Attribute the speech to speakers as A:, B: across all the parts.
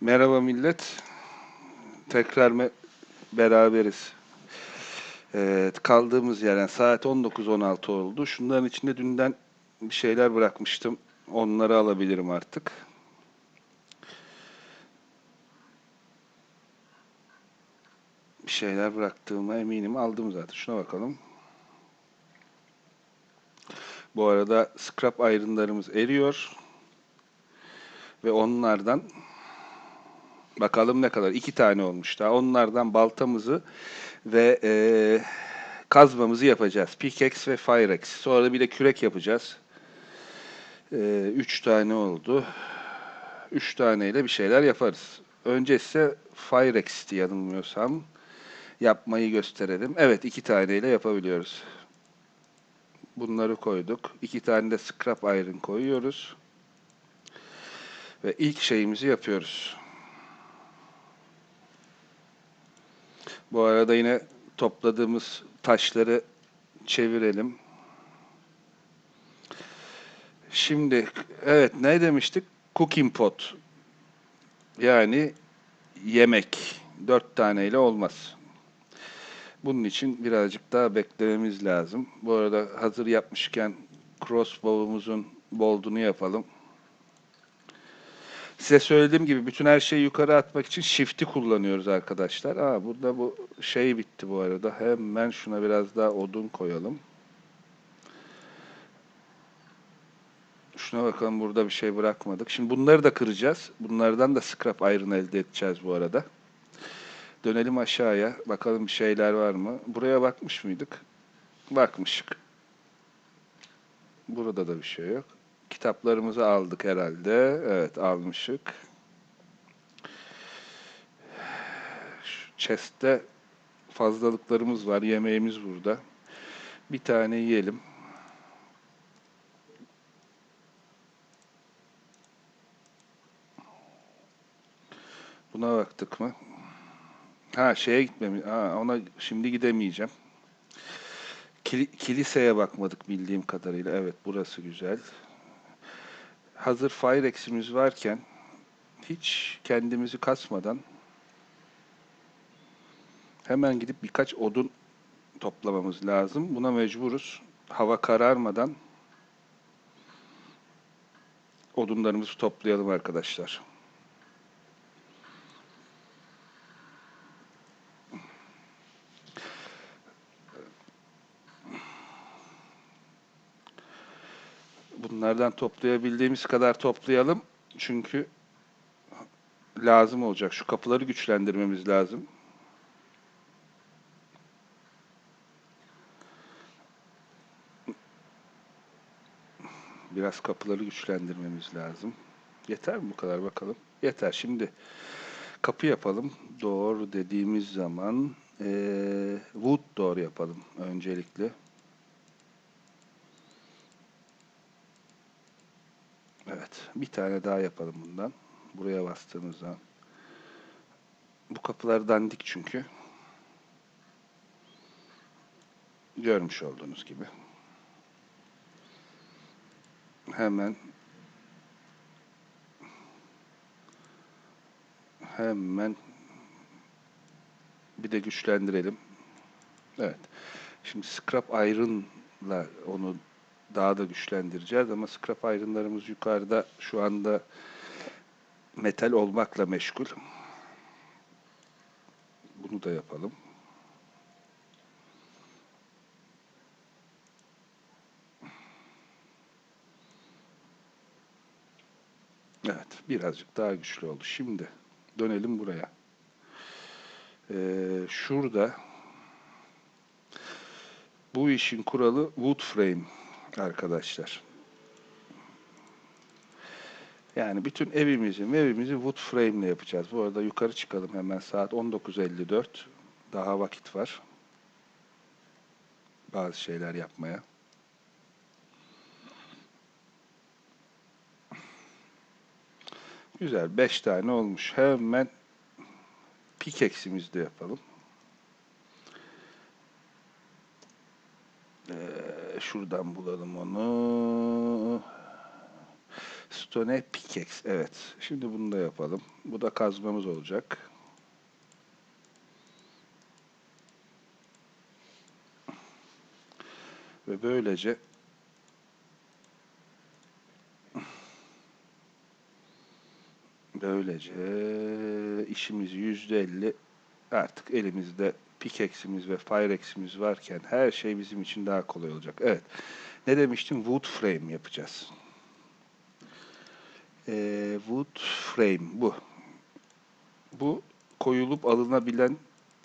A: Merhaba millet. Tekrar me- beraberiz. Evet, kaldığımız yerden saat 19.16 oldu. Şunların içinde dünden bir şeyler bırakmıştım. Onları alabilirim artık. Bir şeyler bıraktığıma eminim. Aldım zaten. Şuna bakalım. Bu arada scrap ayrınlarımız eriyor. Ve onlardan bakalım ne kadar. iki tane olmuş daha. Onlardan baltamızı ve eee, kazmamızı yapacağız. Pickaxe ve Fireaxe. Sonra bir de kürek yapacağız. Eee, üç tane oldu. Üç taneyle bir şeyler yaparız. Önce ise Fireaxe'ti yanılmıyorsam. Yapmayı gösterelim. Evet iki taneyle yapabiliyoruz. Bunları koyduk. İki tane de scrap iron koyuyoruz. Ve ilk şeyimizi yapıyoruz. Bu arada yine topladığımız taşları çevirelim. Şimdi evet ne demiştik? Cooking pot. Yani yemek. Dört taneyle olmaz. Bunun için birazcık daha beklememiz lazım. Bu arada hazır yapmışken crossbow'umuzun bold'unu yapalım. Size söylediğim gibi bütün her şeyi yukarı atmak için shift'i kullanıyoruz arkadaşlar. Aa, burada bu şey bitti bu arada. Hemen şuna biraz daha odun koyalım. Şuna bakalım burada bir şey bırakmadık. Şimdi bunları da kıracağız. Bunlardan da scrap iron elde edeceğiz bu arada. Dönelim aşağıya. Bakalım bir şeyler var mı? Buraya bakmış mıydık? Bakmışık. Burada da bir şey yok. Kitaplarımızı aldık herhalde. Evet almışık. Şu chest'te fazlalıklarımız var. Yemeğimiz burada. Bir tane yiyelim. Buna baktık mı? Ha şeye gitmemi. Ha, ona şimdi gidemeyeceğim. Kili- kiliseye bakmadık bildiğim kadarıyla. Evet burası güzel. Hazır Firex'imiz varken hiç kendimizi kasmadan hemen gidip birkaç odun toplamamız lazım. Buna mecburuz. Hava kararmadan odunlarımızı toplayalım arkadaşlar. Bunlardan toplayabildiğimiz kadar toplayalım. Çünkü lazım olacak. Şu kapıları güçlendirmemiz lazım. Biraz kapıları güçlendirmemiz lazım. Yeter mi bu kadar bakalım? Yeter. Şimdi kapı yapalım. Door dediğimiz zaman eee wood door yapalım öncelikle. Evet. Bir tane daha yapalım bundan. Buraya bastığımızda. Bu kapılar dandik çünkü. Görmüş olduğunuz gibi. Hemen hemen bir de güçlendirelim. Evet. Şimdi scrap iron'la onu daha da güçlendireceğiz ama scrap iron'larımız yukarıda şu anda metal olmakla meşgul. Bunu da yapalım. Evet, birazcık daha güçlü oldu. Şimdi dönelim buraya. Ee, şurada bu işin kuralı wood frame arkadaşlar. Yani bütün evimizi, evimizi wood frame ile yapacağız. Bu arada yukarı çıkalım hemen saat 19.54. Daha vakit var. Bazı şeyler yapmaya. Güzel. 5 tane olmuş. Hemen pickaxe'imizi de yapalım. Ee, şuradan bulalım onu. Stone Pickaxe. Evet. Şimdi bunu da yapalım. Bu da kazmamız olacak. Ve böylece böylece işimiz yüzde elli artık elimizde pickaxe'imiz ve firex'imiz varken her şey bizim için daha kolay olacak. Evet. Ne demiştim? Wood frame yapacağız. Ee, wood frame bu. Bu koyulup alınabilen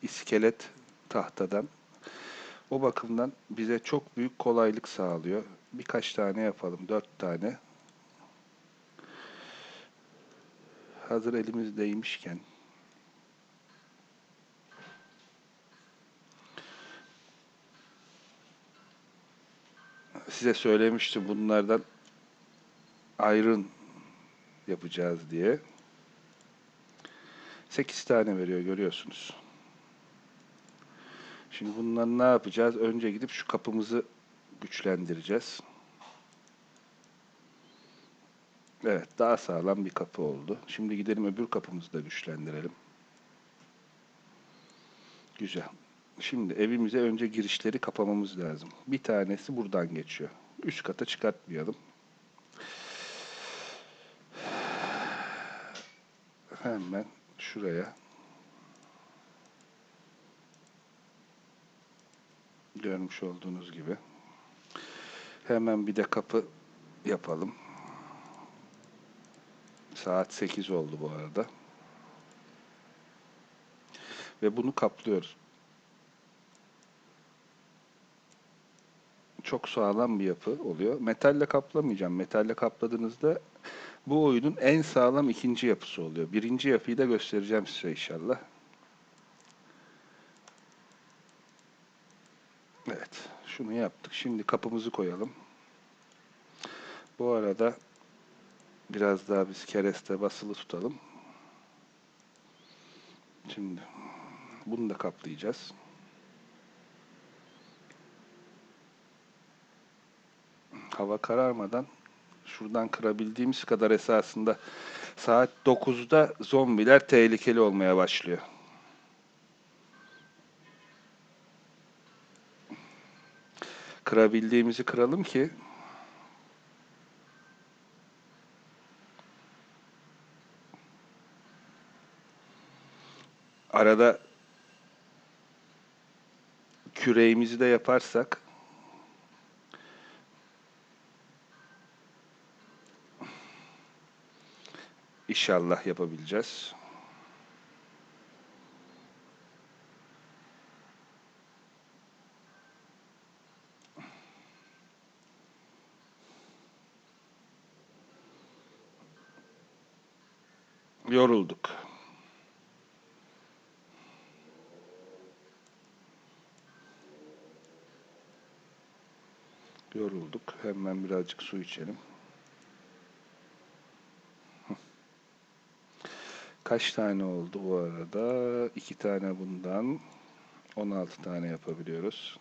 A: iskelet tahtadan. O bakımdan bize çok büyük kolaylık sağlıyor. Birkaç tane yapalım. Dört tane. Hazır elimizdeymişken size söylemiştim bunlardan iron yapacağız diye. 8 tane veriyor görüyorsunuz. Şimdi bundan ne yapacağız? Önce gidip şu kapımızı güçlendireceğiz. Evet, daha sağlam bir kapı oldu. Şimdi gidelim öbür kapımızı da güçlendirelim. Güzel. Şimdi evimize önce girişleri kapamamız lazım. Bir tanesi buradan geçiyor. Üst kata çıkartmayalım. Hemen şuraya görmüş olduğunuz gibi hemen bir de kapı yapalım. Saat 8 oldu bu arada. Ve bunu kaplıyoruz. Çok sağlam bir yapı oluyor. Metalle kaplamayacağım. Metalle kapladığınızda bu oyunun en sağlam ikinci yapısı oluyor. Birinci yapıyı da göstereceğim size inşallah. Evet, şunu yaptık. Şimdi kapımızı koyalım. Bu arada biraz daha biz kereste basılı tutalım. Şimdi bunu da kaplayacağız. Hava kararmadan şuradan kırabildiğimiz kadar esasında saat 9'da zombiler tehlikeli olmaya başlıyor. Kırabildiğimizi kıralım ki arada küreğimizi de yaparsak İnşallah yapabileceğiz. Yorulduk. Yorulduk. Hemen birazcık su içelim. Kaç tane oldu bu arada? İki tane bundan. 16 tane yapabiliyoruz.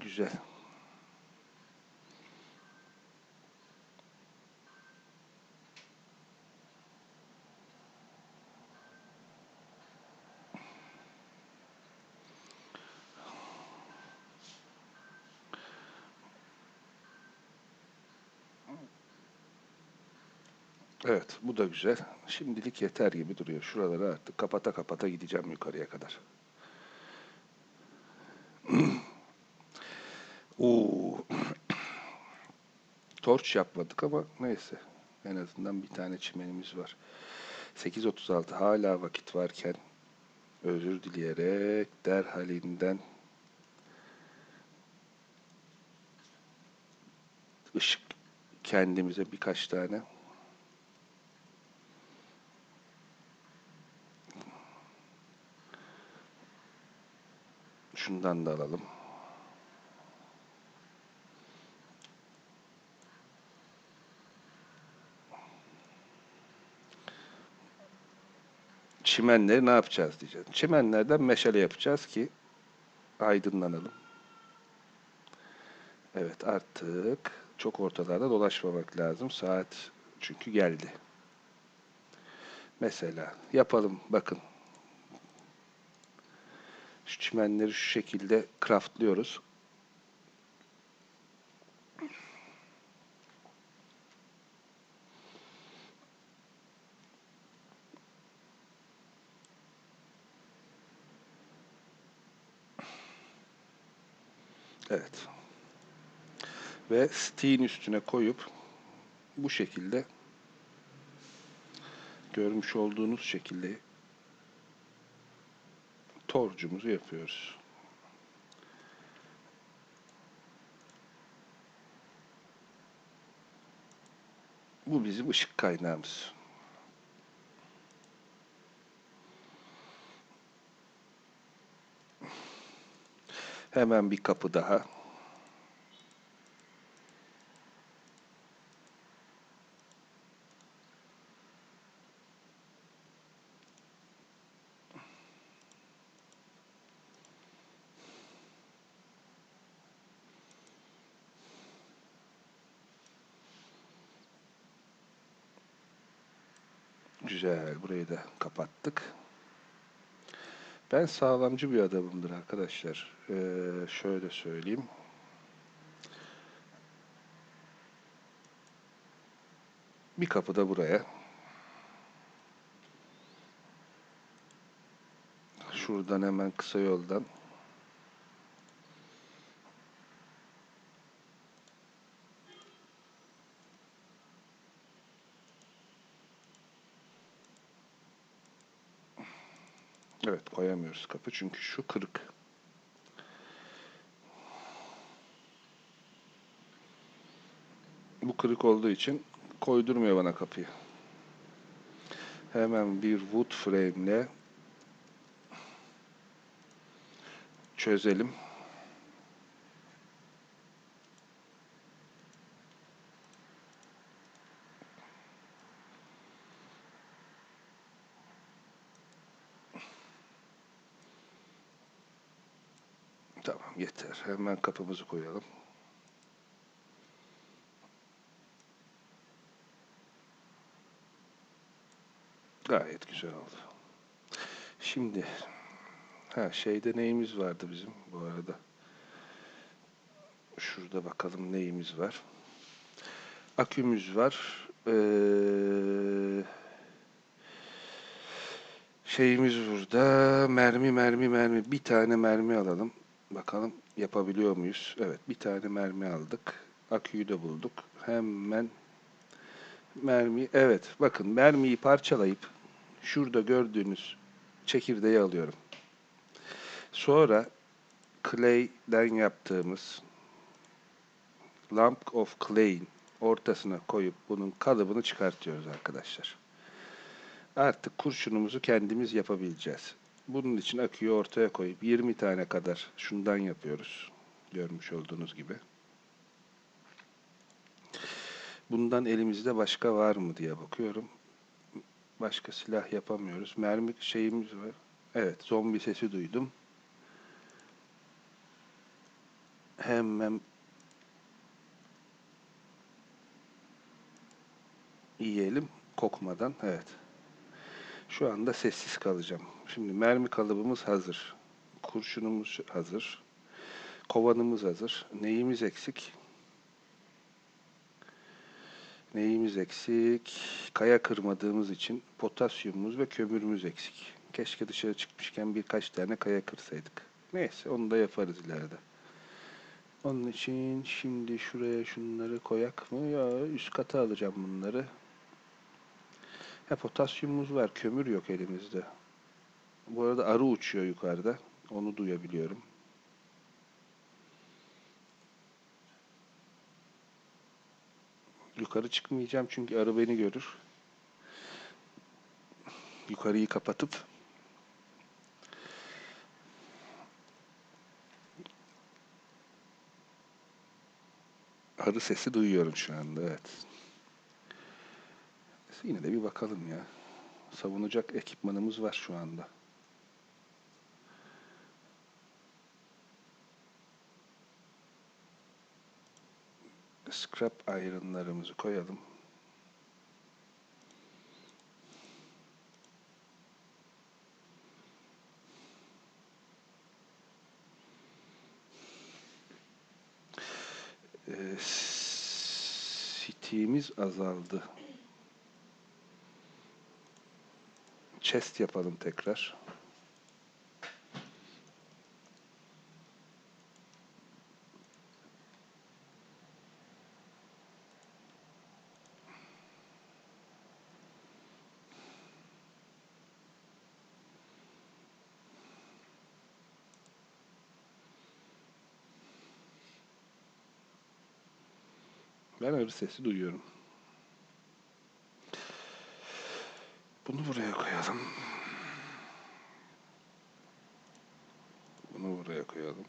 A: Güzel. Evet, bu da güzel. Şimdilik yeter gibi duruyor. Şuraları artık kapata kapata gideceğim yukarıya kadar. Oo. Torç yapmadık ama neyse. En azından bir tane çimenimiz var. 8.36 hala vakit varken özür dileyerek derhalinden ışık kendimize birkaç tane Şundan da alalım. Çimenleri ne yapacağız diyeceğiz. Çimenlerden meşale yapacağız ki aydınlanalım. Evet artık çok ortalarda dolaşmamak lazım. Saat çünkü geldi. Mesela yapalım bakın. Şu çimenleri şu şekilde craftlıyoruz. Evet. Ve stiğin üstüne koyup bu şekilde görmüş olduğunuz şekilde torcumuzu yapıyoruz. Bu bizim ışık kaynağımız. Hemen bir kapı daha. Güzel. Burayı da kapattık. Ben sağlamcı bir adamımdır arkadaşlar. Ee, şöyle söyleyeyim. Bir kapı da buraya. Şuradan hemen kısa yoldan. Evet koyamıyoruz kapı çünkü şu kırık. Bu kırık olduğu için koydurmuyor bana kapıyı. Hemen bir wood frame ile çözelim. Tamam yeter. Hemen kapımızı koyalım. Gayet güzel oldu. Şimdi ha şeyde neyimiz vardı bizim bu arada? Şurada bakalım neyimiz var. Akümüz var. Ee, şeyimiz burada. Mermi mermi mermi. Bir tane mermi alalım. Bakalım yapabiliyor muyuz? Evet bir tane mermi aldık. Aküyü de bulduk. Hemen mermi. Evet bakın mermiyi parçalayıp şurada gördüğünüz çekirdeği alıyorum. Sonra clay'den yaptığımız lump of clay'in ortasına koyup bunun kalıbını çıkartıyoruz arkadaşlar. Artık kurşunumuzu kendimiz yapabileceğiz. Bunun için aküyü ortaya koyup 20 tane kadar şundan yapıyoruz. Görmüş olduğunuz gibi. Bundan elimizde başka var mı diye bakıyorum. Başka silah yapamıyoruz. Mermi şeyimiz var. Evet, zombi sesi duydum. Hemen yiyelim kokmadan. Evet. Şu anda sessiz kalacağım. Şimdi mermi kalıbımız hazır. Kurşunumuz hazır. Kovanımız hazır. Neyimiz eksik? Neyimiz eksik? Kaya kırmadığımız için potasyumumuz ve kömürümüz eksik. Keşke dışarı çıkmışken birkaç tane kaya kırsaydık. Neyse onu da yaparız ileride. Onun için şimdi şuraya şunları koyak mı? Ya üst kata alacağım bunları. Ha, potasyumumuz var. Kömür yok elimizde. Bu arada arı uçuyor yukarıda. Onu duyabiliyorum. Yukarı çıkmayacağım çünkü arı beni görür. Yukarıyı kapatıp arı sesi duyuyorum şu anda. Evet. Yine de bir bakalım ya. Savunacak ekipmanımız var şu anda. scrap iron'larımızı koyalım. Ee, City'miz azaldı. Chest yapalım tekrar. Ben arı sesi duyuyorum. Bunu buraya koyalım. Bunu buraya koyalım.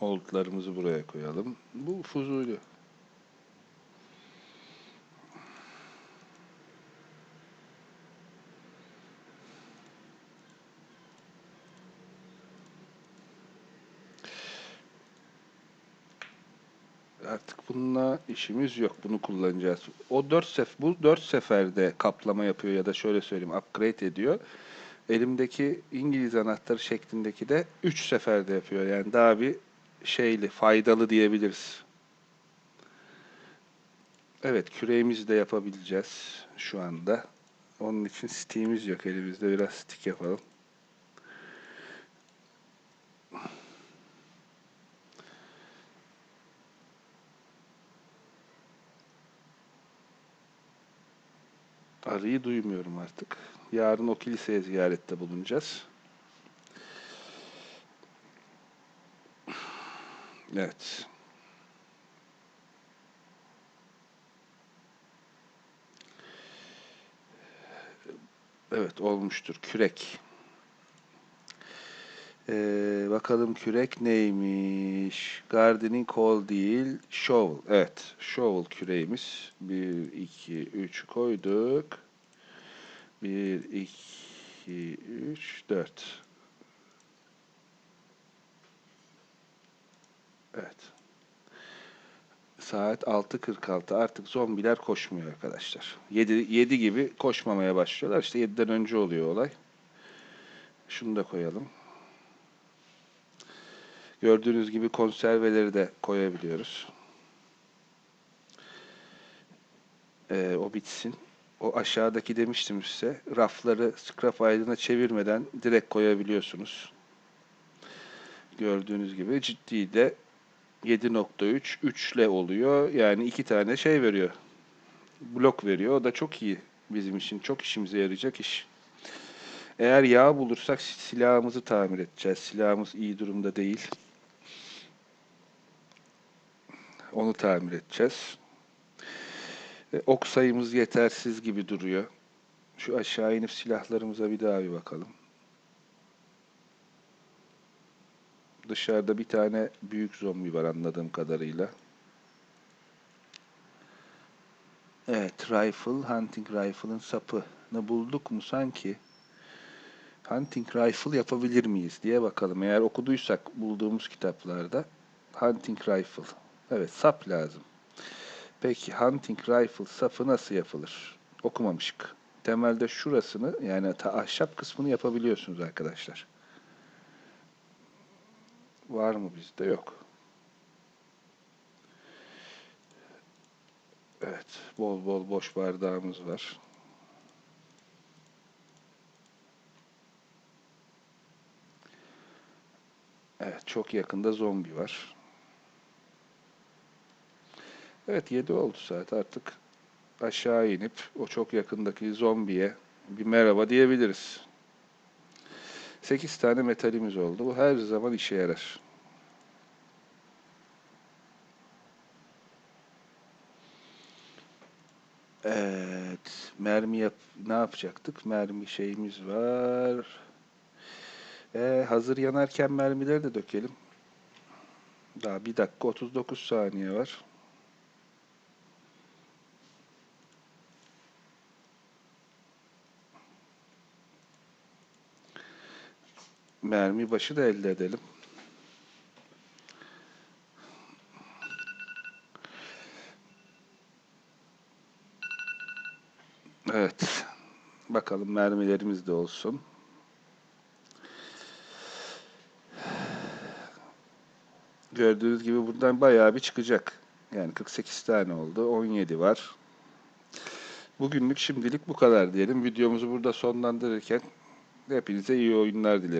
A: Moldlarımızı buraya koyalım. Bu fuzuli. Artık bununla işimiz yok. Bunu kullanacağız. O 4 sef bu 4 seferde kaplama yapıyor ya da şöyle söyleyeyim upgrade ediyor. Elimdeki İngiliz anahtarı şeklindeki de 3 seferde yapıyor. Yani daha bir şeyli, faydalı diyebiliriz. Evet, küreğimizi de yapabileceğiz şu anda. Onun için stick'imiz yok elimizde. Biraz stick yapalım. Arıyı duymuyorum artık. Yarın o kiliseye ziyarette bulunacağız. Evet. Evet olmuştur. Kürek. Ee, bakalım kürek neymiş? Gardening kol değil. Shovel. Evet. Shovel küreğimiz. 1, 2, 3 koyduk. 1, 2, 3, 4. Evet. Saat 6.46. Artık zombiler koşmuyor arkadaşlar. 7, 7 gibi koşmamaya başlıyorlar. İşte 7'den önce oluyor olay. Şunu da koyalım. Gördüğünüz gibi konserveleri de koyabiliyoruz. Ee, o bitsin. O aşağıdaki demiştim size. Rafları scrap aydına çevirmeden direkt koyabiliyorsunuz. Gördüğünüz gibi ciddi de 7.3 3 ile oluyor. Yani iki tane şey veriyor. Blok veriyor. O da çok iyi bizim için. Çok işimize yarayacak iş. Eğer yağ bulursak silahımızı tamir edeceğiz. Silahımız iyi durumda değil. Onu tamir edeceğiz. E, ok sayımız yetersiz gibi duruyor. Şu aşağı inip silahlarımıza bir daha bir bakalım. Dışarıda bir tane büyük zombi var anladığım kadarıyla. Evet, rifle, hunting rifle'ın sapını bulduk mu sanki? Hunting rifle yapabilir miyiz diye bakalım. Eğer okuduysak bulduğumuz kitaplarda hunting rifle. Evet, sap lazım. Peki hunting rifle sapı nasıl yapılır? Okumamışık. Temelde şurasını yani ta ahşap kısmını yapabiliyorsunuz arkadaşlar. Var mı bizde? Yok. Evet. Bol bol boş bardağımız var. Evet. Çok yakında zombi var. Evet 7 oldu saat artık aşağı inip o çok yakındaki zombiye bir merhaba diyebiliriz. 8 tane metalimiz oldu. Bu her zaman işe yarar. Evet. Mermi yap ne yapacaktık? Mermi şeyimiz var. Ee, hazır yanarken mermileri de dökelim. Daha 1 dakika 39 saniye var. Mermi başı da elde edelim. Evet. Bakalım mermilerimiz de olsun. Gördüğünüz gibi buradan bayağı bir çıkacak. Yani 48 tane oldu. 17 var. Bugünlük şimdilik bu kadar diyelim. Videomuzu burada sonlandırırken hepinize iyi oyunlar dilerim.